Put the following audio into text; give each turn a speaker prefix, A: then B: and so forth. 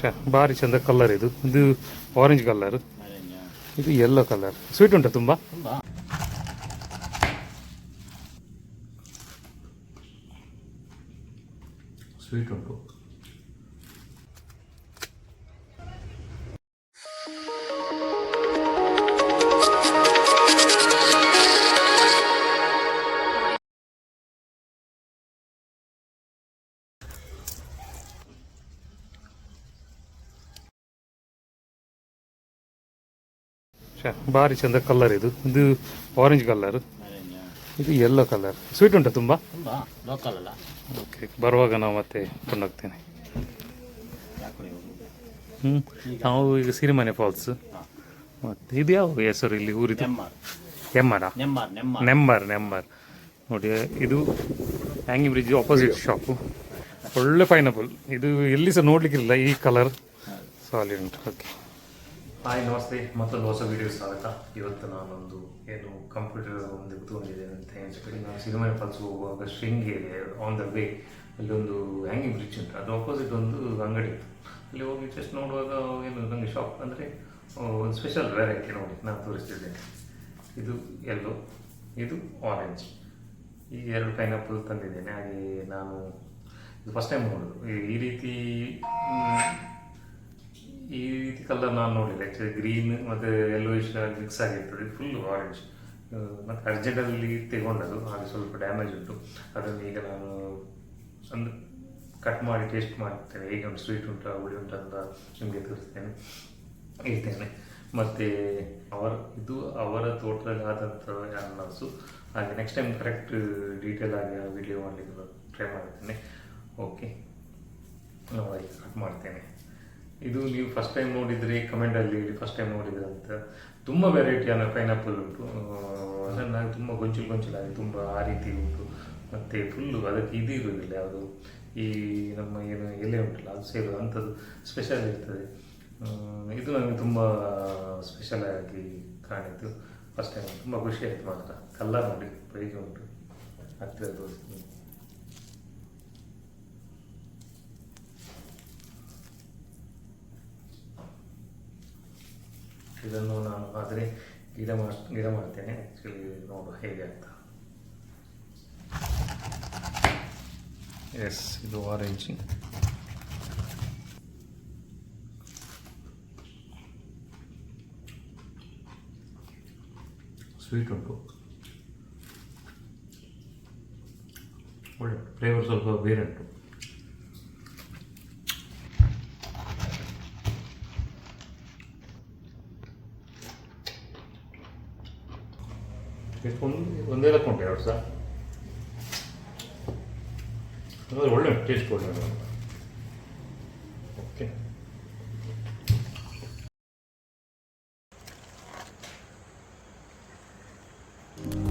A: ಛ, ಭಾರಿ ಚಂದ ಕಲರ್ ಇದು. ಇದು ಆರೆಂಜ್ ಕಲರ್ ಇದು ಯೆಲ್ಲೋ ಕಲರ್ ಸ್ವೀಟ್ ಉಂಟಾ ತುಂಬಾ? ಸ್ವೀಟ್ ಉಂಟು. ಭಾರಿ ಚಂದ ಕಲರ್ ಇದು. ಇದು ಆರೆಂಜ್ ಕಲರ್ ಇದು ಎಲ್ಲೋ ಕಲರ್ ಸ್ವೀಟ್ ಉಂಟಾ ತುಂಬ?
B: ತುಂಬಾ ಲೋಕಲ್ ಅಲ್ಲ.
A: ಓಕೆ ಬರುವಾಗ ನಾವು ಮತ್ತೆ ಕೊಂಡೋಗ್ತೇನೆ. ಹ್ಞೂ ನಾವು ಈಗ ಸಿರಿಮನೆ ಫಾಲ್ಸ್ ಮತ್ತೆ ಇದು ಯಾವ ಹೆಸರು ಇಲ್ಲಿ ಊರಿದ
B: ನೆಮ್ಮಾರ್.
A: ಎಮ್ಮರ
B: ನೆಮ್ಮರ್ ನೆಮ್ಮಾರ್.
A: ನೆಂಬರ್ ನೆಂಬರ್ ನೋಡಿ ಇದು ಹ್ಯಾಂಗಿ ಬ್ರಿಡ್ಜ್ ಆಪೋಸಿಟ್ ಶಾಪು ಒಳ್ಳೆ ಪೈನಾಪಲ್ ಇದು ಎಲ್ಲಿ ಸಹ ನೋಡ್ಲಿಕ್ಕಿಲ್ಲ ಈ ಕಲರ್ ಸಾಲಿಡ್ ಉಂಟು. ಓಕೆ ಹಾಯ್, ನಮಸ್ತೆ. ಮತ್ತೊಂದು ಹೊಸ ವೀಡಿಯೋ ಸ್ವಾಗತ. ಇವತ್ತು ನಾನೊಂದು ಏನು ಕಂಪ್ಯೂಟರ್ ಒಂದು ಕುತ್ಕೊಂಡಿದ್ದೇನೆ ಅಂತ ಹೇಳಿ ನಾನು ಸಿನಿಮಾ ಫಾಲ್ಸ್ ಹೋಗುವಾಗ ಶೃಂಗೇರಿ ಆನ್ ದ ವೇ ಅಲ್ಲಿ ಒಂದು ಹ್ಯಾಂಗಿಂಗ್ ಬ್ರಿಡ್ಜ್ ಅಂತ ಅದು ಆಪೋಸಿಟ್ ಒಂದು ಅಂಗಡಿ ಇತ್ತು. ಅಲ್ಲಿ ಹೋಗಿ ಜಸ್ಟ್ ನೋಡುವಾಗ ಏನು ನನಗೆ ಶಾಪ್ ಅಂದರೆ ಒಂದು ಸ್ಪೆಷಲ್ ವೆರೈಟಿ ನೋಡಿ ನಾನು ತೋರಿಸ್ತಿದ್ದೇನೆ. ಇದು ಎಲ್ಲೋ ಇದು ಆರೆಂಜ್ ಈ ಎರಡು ಪೈನಾಪಲ್ ತಂದಿದ್ದೇನೆ. ಹಾಗೆ ನಾನು ಇದು ಫಸ್ಟ್ ಟೈಮ್ ನೋಡೋದು. ಈ- ರೀತಿ ಕಲರ್ ನಾನು ನೋಡಿಲ್ಲ. ಆ್ಯಕ್ಚುಲಿ ಗ್ರೀನ್ ಮತ್ತು ಯೆಲ್ಲೋಯಿಶ್ ಮಿಕ್ಸ್ ಆಗಿರ್ತದೆ ಫುಲ್ ಆರೆಂಜ್ ಮತ್ತು ಅರ್ಜೆಂಟಲ್ಲಿ ತೆಗೊಂಡದು ಹಾಗೆ ಸ್ವಲ್ಪ ಡ್ಯಾಮೇಜ್ ಉಂಟು. ಅದನ್ನು ಈಗ ನಾನು ಒಂದು ಕಟ್ ಮಾಡಿ ಟೇಸ್ಟ್ ಮಾಡ್ತೇನೆ. ಹೇಗೆ ಒಂದು ಸ್ವೀಟ್ ಉಂಟು, ಹುಳಿ ಉಂಟು ಅಂತ ನಿಮಗೆ ತೋರಿಸ್ತೇನೆ ಹೇಳ್ತೇನೆ. ಮತ್ತು ಅವರ, ಇದು ಅವರ ತೋಟದಲ್ಲಿ ಆದಂಥ ಅನ್ನಸು ಹಾಗೆ ನೆಕ್ಸ್ಟ್ ಟೈಮ್ ಕರೆಕ್ಟ್ ಡೀಟೇಲ್ ಆಗಿ ವಿಡಿಯೋ ಮಾಡಲಿಕ್ಕೆ ಟ್ರೈ ಮಾಡ್ತೇನೆ. ಓಕೆ ನಾವು ಕಟ್ ಮಾಡ್ತೇನೆ. ಇದು ನೀವು ಫಸ್ಟ್ ಟೈಮ್ ನೋಡಿದರೆ ಕಮೆಂಟಲ್ಲಿ ಫಸ್ಟ್ ಟೈಮ್ ನೋಡಿದ್ರಿ ಅಂತ. ತುಂಬ ವೆರೈಟಿயான ಪೈನಾಪಲ್ ಉಂಟು. ಅದನ್ನು ತುಂಬ ಗೊಂಚಲು ಗೊಂಚಲಾಗಿ ತುಂಬ ಆ ರೀತಿ ಉಂಟು. ಮತ್ತು ಫುಲ್ಲು ಅದಕ್ಕೆ ಇದು ಇರುವುದಿಲ್ಲ ಯಾವುದು ಈ ನಮ್ಮ ಏನು ಎಲೆ ಉಂಟಲ್ಲ, ಅದು ಸೇರು ಅಂಥದ್ದು ಸ್ಪೆಷಲ್ ಇರ್ತದೆ. ಇದು ನನಗೆ ತುಂಬ ಸ್ಪೆಷಲ್ ಆಗಿ ಕಾಣಿತು ಫಸ್ಟ್ ಟೈಮ್ ತುಂಬ ಖುಷಿ ಆಯಿತು ಮಾತ್ರ. ಕಲ್ಲರ್ ನೋಡಿ ಬೆಳಿಗ್ಗೆ ಉಂಟು. ಹತ್ತಿರ ಇದನ್ನು ನಾನು ಆದರೆ ಗಿಡ ಮಾಡ್, ಗಿಡ ಮಾಡ್ತೇನೆ. ಆ್ಯಕ್ಚುಲಿ ನೋಡುವ ಹೇಗೆ ಅಂತ. ಎಸ್ ಇದು ಆರೆಂಜ್ ಸ್ವೀಟ್ ಉಂಟು. ಒಳ್ಳೆ ಫ್ಲೇವರ್ ಸ್ವಲ್ಪ ಬೇರೆ ಉಂಟು. 이렇게 돈 은대다 돈 배웠어? 오늘 원래 돼지 올려는 거야. 오케이. 음.